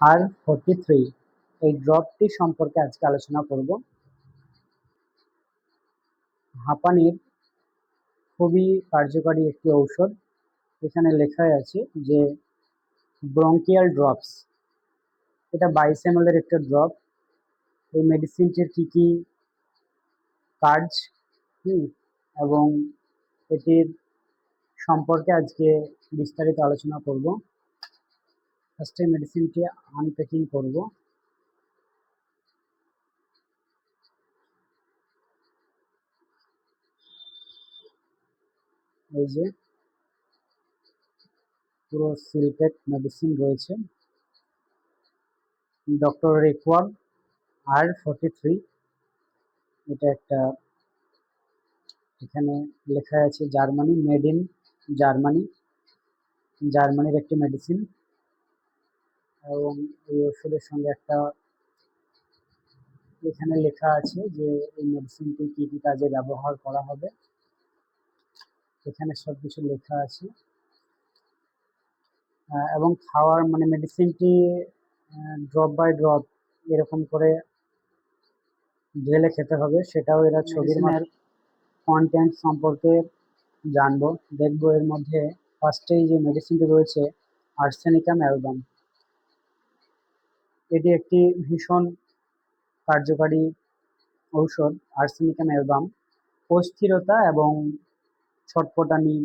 আর forty three. এই ড্রপটি সম্পর্কে আজকে আলোচনা করব। হাঁপানির খুবই কার্যকারী একটি ঔষধ। এখানে লেখাই আছে যে ব্রঙ্কিয়াল ড্রপস। এটা এম এর একটা ড্রপ। এই মেডিসিনটির কী কী কাজ হুম, এবং এটির সম্পর্কে আজকে বিস্তারিত আলোচনা করব। ফার্স্টে মেডিসিনটি আনপ্যাকিং করব। এই যে, পুরো সিলপ্যাক মেডিসিন রয়েছে। ডক্টর রেকওয়ার আর ফর্টি থ্রি এটা একটা, এখানে লেখা আছে জার্মানি মেড ইন জার্মানি জার্মানির একটি মেডিসিন এবং এই ওষুধের সঙ্গে একটা এখানে লেখা আছে যে এই মেডিসিনটি কী কী কাজে ব্যবহার করা হবে। এখানে সব কিছু লেখা আছে। এবং খাওয়ার মানে মেডিসিনটি ড্রপ বাই ড্রপ এরকম করে ঢেলে খেতে হবে সেটাও এরা ছবির কন্টেন্ট সম্পর্কে জানব। দেখব এর মধ্যে ফার্স্টেই যে মেডিসিনটি রয়েছে আর্সেনিকাম অ্যালবাম এটি একটি ভীষণ কার্যকারী ঔষধ আর্সেনিকাম অ্যালবাম অস্থিরতা এবং ছটপটানি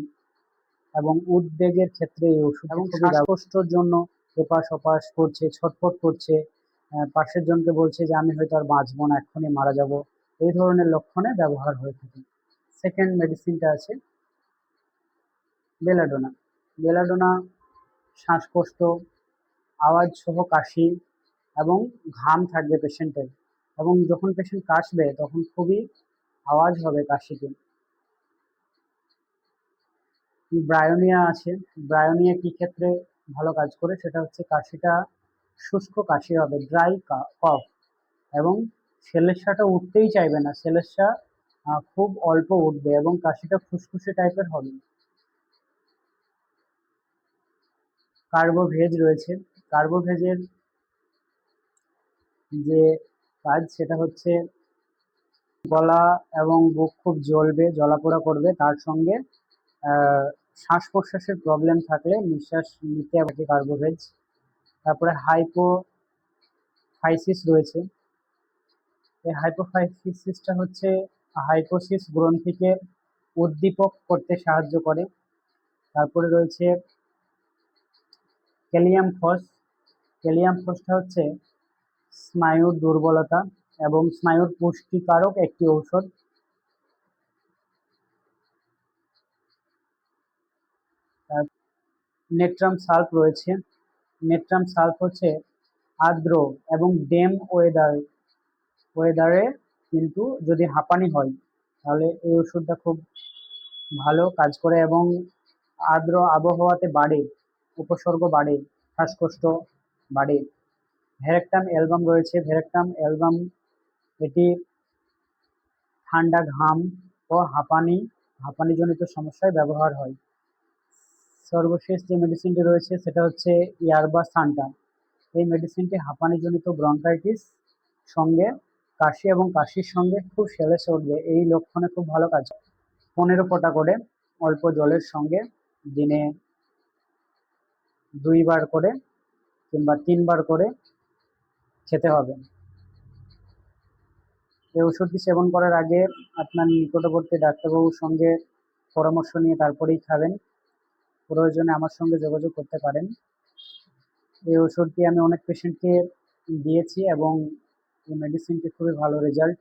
এবং উদ্বেগের ক্ষেত্রে এই ওষুধ এবং শ্বাসকষ্টর জন্য এপাশ ওপাশ করছে ছটফট করছে। পাশের জনকে বলছে যে আমি হয়তো আর বাঁচবো না এক্ষুনি মারা যাব। এই ধরনের লক্ষণে ব্যবহার হয়ে থাকে। সেকেন্ড মেডিসিনটা আছে বেলাডোনা বেলাডোনা শ্বাসকষ্ট আওয়াজ সহ কাশি এবং ঘাম থাকবে পেশেন্টের এবং যখন পেশেন্ট কাশবে, তখন খুবই আওয়াজ হবে কাশিতে। ব্রায়োনিয়া আছে। ব্রায়োনিয়া কী ক্ষেত্রে ভালো কাজ করে? সেটা হচ্ছে কাশিটা শুষ্ক কাশি হবে ড্রাই কফ এবং সেলেসাটা উঠতেই চাইবে না। সেলেসা খুব অল্প উঠবে এবং কাশিটা ফুসফুসে টাইপের হবে। কার্বোভেজ রয়েছে। কার্বোভেজের যে কাজ সেটা হচ্ছে গলা এবং বুক খুব জ্বলবে, জ্বলাপোড়া করবে। তার সঙ্গে শ্বাস প্রশ্বাসের প্রবলেম থাকলে নিঃশ্বাস নিতে হবে কার্বোভেজ তারপরে হাইপো ফাইসিস রয়েছে। এই হাইপোফাইসিসটা হচ্ছে হাইপোসিস গ্রন্থিকে উদ্দীপক করতে সাহায্য করে। তারপরে রয়েছে ক্যালিয়াম ফস। ক্যালিয়াম ফসটা হচ্ছে স্নায়ুর দুর্বলতা এবং স্নায়ুর পুষ্টিকারক একটি ঔষধ। নেট্রাম সাল্ফ রয়েছে। নেট্রাম সাল্ফ হচ্ছে আর্দ্র এবং ডেম ওয়েদার। ওয়েদারে কিন্তু যদি হাঁপানি হয়, তাহলে এই ওষুধটা খুব ভালো কাজ করে এবং আর্দ্র আবহাওয়াতে বাড়ে, উপসর্গ বাড়ে, শ্বাসকষ্ট বাড়ে। ভেরেকটাম অ্যালবাম রয়েছে, ভেরেকটাম অ্যালবাম। এটি ঠান্ডা ঘাম ও হাঁপানি, হাঁপানিজনিত সমস্যায় ব্যবহার হয়। সর্বশেষ যে মেডিসিনটি রয়েছে, সেটা হচ্ছে ইয়ারবা সান্টা। এই মেডিসিনটি হাঁপানিজনিত ব্রঙ্কাইটিস সঙ্গে, কাশি এবং কাশির সঙ্গে খুব সেলেসে উঠবে এই লক্ষণে খুব ভালো কাজ পনেরো ফোঁটা করে অল্প জলের সঙ্গে দিনে দুইবার করে কিংবা তিনবার করে খেতে হবে। এই ওষুধটি সেবন করার আগে আপনার নিকটবর্তী ডাক্তারবাবুর সঙ্গে পরামর্শ নিয়ে তারপরেই খাবেন। প্রয়োজনে আমার সঙ্গে যোগাযোগ করতে পারেন। এই ওষুধটি আমি অনেক পেশেন্টকে দিয়েছি এবং এই মেডিসিনটি খুবই ভালো রেজাল্ট